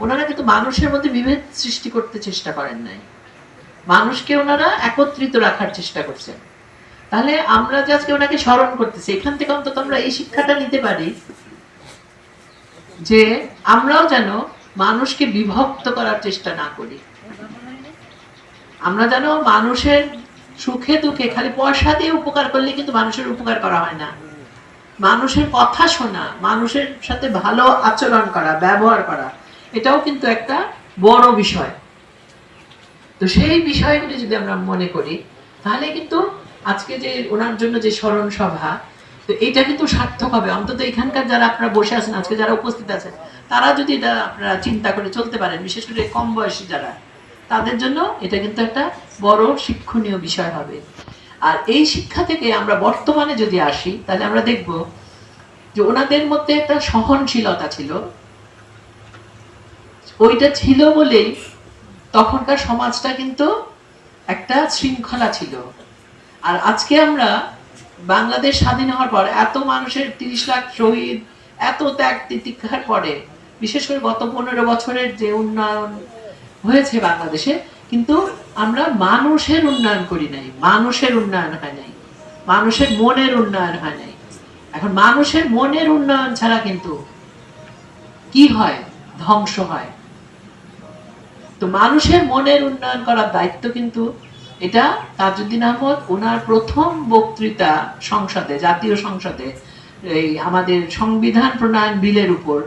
ওনারা কিন্তু মানুষের মধ্যে বিভেদ সৃষ্টি করতে চেষ্টা করেন নাই। মানুষকে ওনারা একত্রিত রাখার চেষ্টা করছেন। তাহলে আমরা যে আজকে ওনাকে স্মরণ করতেছি, এখান থেকে অন্তত আমরা এই শিক্ষাটা নিতে পারি যে আমরাও যেন মানুষকে বিভক্ত করার চেষ্টা না করি। আমরা যেন মানুষের সুখে দুঃখে খালি পয়সা দিয়ে উপকার করলে কিন্তু মানুষের উপকার করা হয় না। মানুষের কথা শোনা, মানুষের সাথে ভালো আচরণ করা, ব্যবহার করা এটাও কিন্তু একটা বড় বিষয়। তো সেই বিষয়গুলি যদি আমরা মনে করি, তাহলে কিন্তু আজকে যে ওনার জন্য যে স্মরণ সভা, তো এটা কিন্তু সার্থক হবে। অন্তত এখানকার যারা আপনারা বসে আছেন, আজকে যারা উপস্থিত আছেন, তারা যদি এটা আপনারা চিন্তা করে চলতে পারেন, বিশেষ করে কম বয়সী যারা, তাদের জন্য এটা কিন্তু একটা বড় শিক্ষণীয় বিষয় হবে। আর এই শিক্ষা থেকে আমরা বর্তমানে যদি আসি, তাহলে আমরা দেখব যে ওনাদের মধ্যে একটা সহনশীলতা ছিল। ওইটা ছিল বলেই তখনকার সমাজটা কিন্তু একটা শৃঙ্খলা ছিল। আর আজকে আমরা বাংলাদেশ স্বাধীন হওয়ার পর এত মানুষের তিরিশ লাখ শহীদ, এত ত্যাগ তিতিক্ষার পরে, বিশেষ করে গত পনেরো বছরের যে উন্নয়ন হয়েছে বাংলাদেশে, কিন্তু আমরা মানুষের উন্নয়ন করি নাই, মানুষের উন্নয়ন হয় নাই, মানুষের মনের উন্নয়ন হয় নাই। এখন মানুষের মনের উন্নয়ন ছাড়া কিন্তু কি হয়? ধ্বংস হয়। তো মানুষের মনের উন্নয়ন করার দায়িত্ব কিন্তু এটা তাজউদ্দিন আহমদ, ওনার প্রথম বক্তৃতা সংসদে, জাতীয় সংসদে, এই আমাদের সংবিধান প্রণয়ন বিলের উপর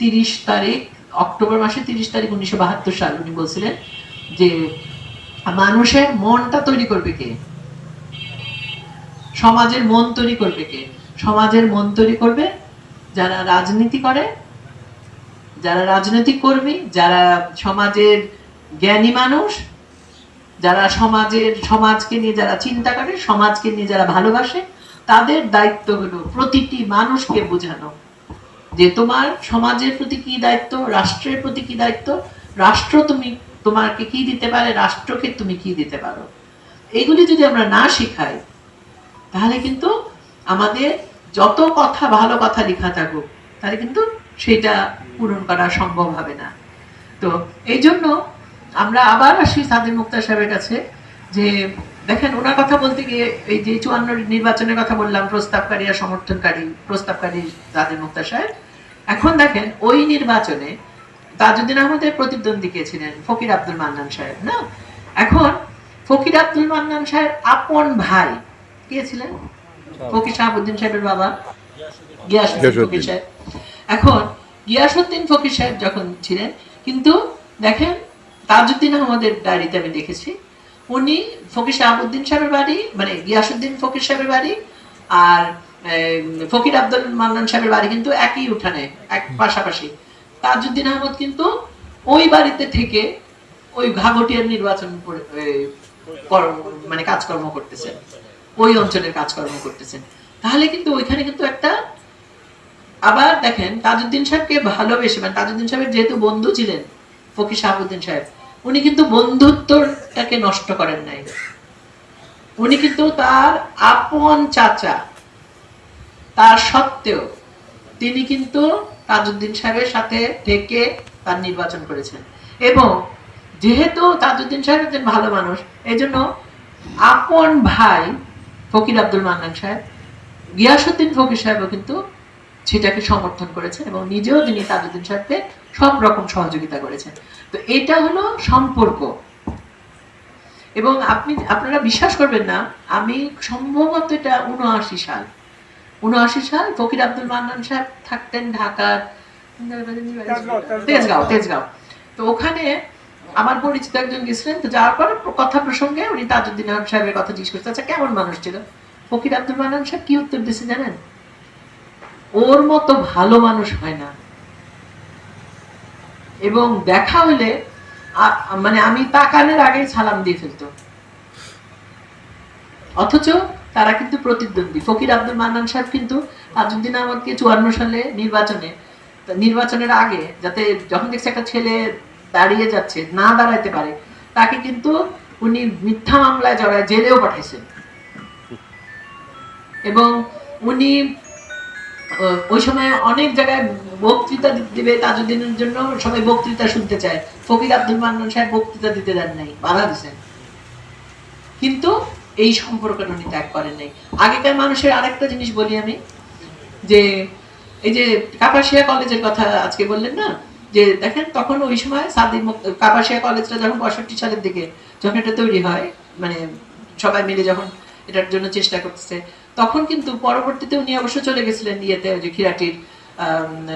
তিরিশ তারিখ, অক্টোবর মাসে তিরিশ তারিখ উনিশশো বাহাত্তর সাল উনি বলছিলেন যে মানুষের মনটা তৈরি করবে কে? সমাজের মন তৈরি করবে কে? সমাজের মন তৈরি করবে যারা রাজনীতি করে যারা রাজনৈতিক কর্মী, যারা সমাজের জ্ঞানী মানুষ, যারা সমাজের, সমাজকে নিয়ে যারা চিন্তা করে, সমাজকে নিয়ে যারা ভালোবাসে, তাদের দায়িত্ব হলো প্রতিটি মানুষকে বোঝানো। যে তোমার সমাজের প্রতি কি দায়িত্ব, রাষ্ট্রের প্রতি কি দায়িত্ব, রাষ্ট্র তুমি, তোমাকে কি দিতে পারে, রাষ্ট্রকে তুমি কি দিতে পারো। এগুলি যদি আমরা না শিখাই, তাহলে কিন্তু আমাদের যত কথা ভালো কথা লেখা থাকুক, তাহলে কিন্তু সেটা পূরণ করা সম্ভব হবে না। তো এই জন্য আমরা আবার আসি সাদির মুক্তার সাহেবের কাছে যে দেখেন ওনার কথা বলতে গিয়ে এই যে চুয়ান্ন নির্বাচনের কথা বললাম প্রস্তাবকারী আর সমর্থনকারী প্রস্তাবকারী সাদির মুক্তার সাহেব এখন দেখেন ওই নির্বাচনে তাজউদ্দিন আহমদের প্রতিদ্বন্দ্বী কে ছিলেন? ফকির আব্দুল মান্নান সাহেব না? এখন ফকির আব্দুল মান্নান সাহেব আপন ভাই কে ছিলেন? ফকির শাহাবুদ্দিন সাহেবের বাবা। গিয়াসুদ্দিন। ফকির সাহেব। এখন গিয়াসুদ্দিন ফকির সাহেব যখন ছিলেন কিন্তু দেখেন তাজউদ্দিন আহমদের ডায়েরিতে আমি দেখেছি উনি ফকির শাহাবুদ্দিন সাহেবের বাড়ি মানে গিয়াসুদ্দিন ফকির সাহেবের বাড়ি আর ফকির আব্দুল মান্নান সাহেবের বাড়ি কিন্তু একই উঠানে এক পাশাপাশি। তাজউদ্দিন আহমদ কিন্তু ওই বাড়িতে থেকে ওই ঘাগটিয়ার নির্বাচন মানে কাজকর্ম করতেছেন। ওই অঞ্চলের কাজকর্ম করতেছেন। তাহলে কিন্তু ওইখানে কিন্তু একটা আবার দেখেন তাজউদ্দিন সাহেবকে ভালোবেসে মানে তাজউদ্দিন সাহেবের যেহেতু বন্ধু ছিলেন, ফকির শাহাবুদ্দিন সাহেব, উনি কিন্তু বন্ধুত্বটাকে নষ্ট করেন নাই। উনি কিন্তু তার আপন চাচা, তার সত্ত্বেও তিনি কিন্তু তাজউদ্দিন সাহেবের সাথে থেকে তার নির্বাচন করেছেন। এবং যেহেতু তাজউদ্দিন সাহেব একজন ভালো মানুষ এই জন্য আপন ভাই ফকির আব্দুল মান্নান সাহেব গিয়াসুদ্দিন ফকির সাহেবও কিন্তু সেটাকে সমর্থন করেছেন এবং নিজেও তিনি তাজউদ্দিন সাহেবকে সব রকম সহযোগিতা করেছেন। তো এটা হলো সম্পর্ক। এবং আপনি আপনারা বিশ্বাস করবেন না আমি সম্ভবত এটা উনআশি সাল। উনআশি সাল ফকির আব্দুল মান্নান সাহেব থাকতেন ঢাকার তেজগাঁও তেজগাঁও। তো ওখানে আমার পরিচিত একজন গেছিলেন তো যাওয়ার পর কথা প্রসঙ্গে উনি তাজউদ্দিন সাহেবের কথা জিজ্ঞেস করছে আচ্ছা কেমন মানুষ ছিল? ফকির আব্দুল মান্নান সাহেব কি উত্তর দিচ্ছে জানেন? ওর মতো ভালো মানুষ হয় না। এবং দেখা হলে মানে আমি তাকানের আগেই সালাম দিয়ে ফেলতো। অথচ তারা কিন্তু প্রতিদ্বন্দ্বী। ফকির আব্দুল মান্নান সাহেব কিন্তু তাজউদ্দিন আহমদকে চুয়ান্ন সালে নির্বাচনে নির্বাচনের আগে যাতে যখন দেখছে একটা ছেলে দাঁড়িয়ে যাচ্ছে, না দাঁড়াইতে পারে, তাকে কিন্তু উনি মিথ্যা মামলায় জড়ায় জেলেও পাঠাইছেন। এবং উনি ওই সময় অনেক জায়গায় বক্তৃতা দিবে তাজুদ্দিনের জন্য, সবাই বক্তৃতা শুনতে চায়। ফকির আব্দুল মান্নান সাহেব বক্তৃতা দিতে দেন নাই, বাধা দিছেন। কিন্তু এই সম্পর্কটা উনি ত্যাগ করেন নাই। আগেকার মানুষের আরেকটা জিনিস বলি আমি, যে এই যে কাপাসিয়া কলেজের কথা আজকে বললেন না, যে দেখেন তখন ওই সময় সাদি কাপাসিয়া কলেজটা যখন পঁয়ষট্টি সালের দিকে যখন এটা তৈরি হয় মানে সবাই মিলে যখন এটার জন্য চেষ্টা করতেছে তখন কিন্তু পরবর্তীতে উনি অবশ্য চলে গেছিলেন ইয়েতে, ওই যে খিরাটির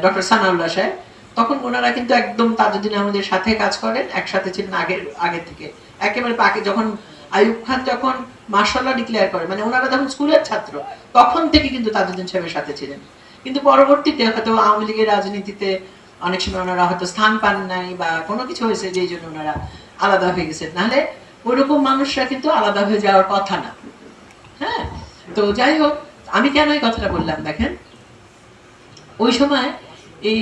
ডক্টর সানাউল্লাহ সাহেব। তখন ওনারা কিন্তু একদম তাজুদ্দিন আহমদের সাথে কাজ করেন, একসাথে ছিলেন আগের, আগে থেকে। একেবারে পাকে যখন আইয়ুব খান যখন মার্শাল্লাহ ডিক্লেয়ার করে মানে ওনারা যখন স্কুলের ছাত্র, তখন থেকে কিন্তু তাজুদ্দিন সাহেবের সাথে ছিলেন। কিন্তু পরবর্তীতে হয়তো আওয়ামী লীগের রাজনীতিতে অনেক সময় ওনারা হয়তো স্থান পান নাই বা কোনো কিছু হয়েছে যেই জন্য ওনারা আলাদা হয়ে গেছেন। নাহলে ওইরকম মানুষরা কিন্তু আলাদা হয়ে যাওয়ার কথা না। হ্যাঁ? তো যাই হোক আমি কেন এই কথাটা বললাম দেখেন? ওই সময় এই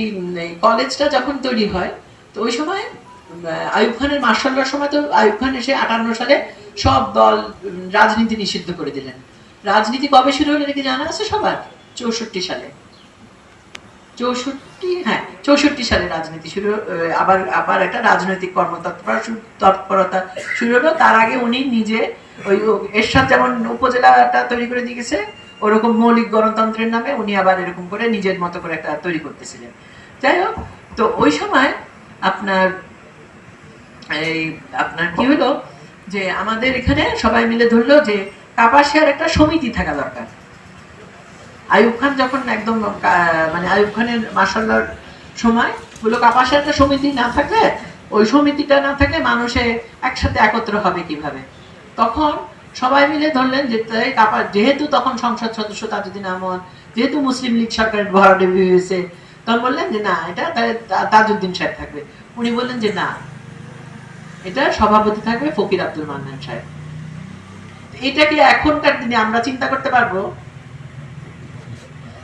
কলেজটা যখন তৈরি হয় তো ওই সময় উম, আইয়ুব খানের মার্শাল্লার সময় তো আইয়ুব খান এসে আটান্ন সালে সব দল রাজনীতি নিষিদ্ধ করে দিলেন। রাজনীতি কবে শুরু হলো নাকি জানা আছে সবার? চৌষট্টি সালে। চৌষট্টি হ্যাঁ চৌষট্টি সালে রাজনীতি শুরু আবার আবার একটা রাজনৈতিক কর্মতৎপরতা তৎপরতা শুরু হলো। তার আগে উনি নিজে ওই এরশাদ যেমন উপজেলাটা তৈরি করে দিয়ে গেছে, ওরকম মৌলিক গণতন্ত্রের নামে উনি আবার এরকম করে নিজের মতো করে একটা তৈরি করতেছিলেন। যাই হোক, তো ওই সময় আপনার এই আপনার কি হলো যে আমাদের এখানে সবাই মিলে ধরলো যে কাপাসিয়ার একটা সমিতি থাকা দরকার। আয়ুব খান যখন একদম মানে আয়ুব খানের মার্শাল্লার সময় বলল কাপাসিয়ার একটা সমিতি না থাকলে, ওই সমিতিটা না থাকলে মানুষে একসাথে একত্র হবে কীভাবে? তখন সবাই মিলে ধরলেন যে কাপা, যেহেতু তখন সংসদ সদস্য তাজুদ্দিন আহমদ, যেহেতু মুসলিম লীগ সরকারের ভরাডে হয়েছে তখন বললেন যে, না, এটা তাহলে তা- তাজউদ্দিন সাহেব থাকবে। উনি বললেন যে, না, এটা সভাপতি থাকবে ফকির আব্দুল মান্নান সাহেব। এটা কি এখনকার দিনে আমরা চিন্তা করতে পারব?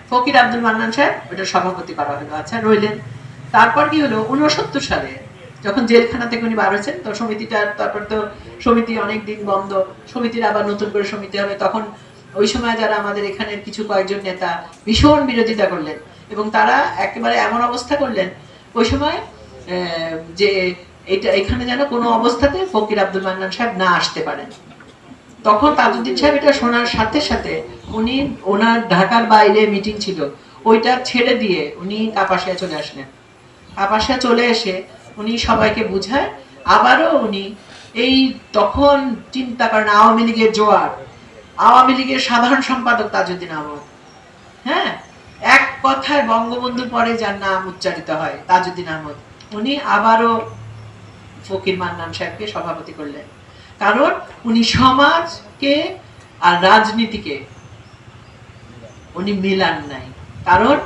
ফকির আব্দুল মান্নান সাহেব ওটা সভাপতি করা হলো আচ্ছা রইলেন। তারপর কি হলো? উনসত্তর সালে যখন জেলখানা থেকে উনি বার হয়েছেন, তো সমিতিটা, তারপর তো সমিতি অনেক দিন বন্ধ, সমিতির আবার নতুন করে সমিতি হবে, তখন ওই সময় যারা আমাদের এখানের কিছু কয়েকজন নেতা ভীষণ বিরোধিতা করলেন এবং তারা একেবারে এমন অবস্থা করলেন, ওই সময় যে এটা, এখানে যেন কোনো অবস্থাতে ফকির আব্দুল মান্নান সাহেব না আসতে পারেন। তখন তাজউদ্দিন সাহেব এটা শোনার সাথে সাথে উনি ওনার ঢাকার বাইরে মিটিং ছিল, ওইটা ছেড়ে দিয়ে উনি কাপাসিয়া চলে আসলেন। কাপাসিয়া চলে এসে উনি সবাইকে বুঝায়। আবারও উনি এই তখন চিন্তা করেন আওয়ামী লীগের জোয়ার। আওয়ামী লীগের সাধারণ সম্পাদক তাজউদ্দিন আহমদ। হ্যাঁ? এক কথায় বঙ্গবন্ধুর পরে যার নাম উচ্চারিত হয়, তাজউদ্দিন আহমদ। উনি আবারও ফকির মান্নান সাহেবকে সভাপতি করলেন। কারণ উনি সমাজকে আর রাজনীতিকে উনি মিলান নাই। কারণ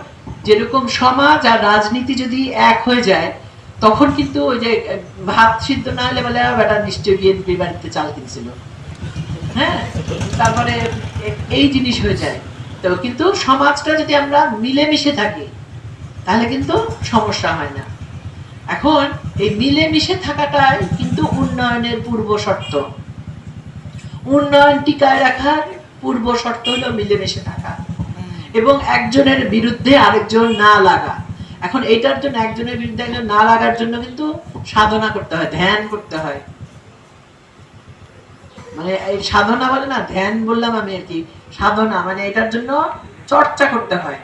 যেরকম সমাজ আর রাজনীতি যদি এক হয়ে যায় তখন কিন্তু ওই যে ভাত সিদ্ধ না হলে বলে "আহ, বেটা নিশ্চয় বিএনপি বাড়িতে চাল কিনছিল। হ্যাঁ? তারপরে এই জিনিস হয়ে যায়। তো কিন্তু সমাজটা যদি আমরা মিলেমিশে থাকি তাহলে কিন্তু সমস্যা হয় না। এখন এই মিলেমিশে থাকাটাই কিন্তু উন্নয়নের পূর্ব শর্ত। উন্নয়ন টিকায় রাখার পূর্ব শর্ত হলো মিলেমিশে থাকা। এবং একজনের বিরুদ্ধে আরেকজন না লাগা। এখন এটার জন্য একজনের বিরুদ্ধে একজন না লাগার জন্য কিন্তু সাধনা করতে হয়, ধ্যান করতে হয়। মানে এই সাধনা বলে না, ধ্যান বললাম আমি আর কি, সাধনা মানে এটার জন্য চর্চা করতে হয়।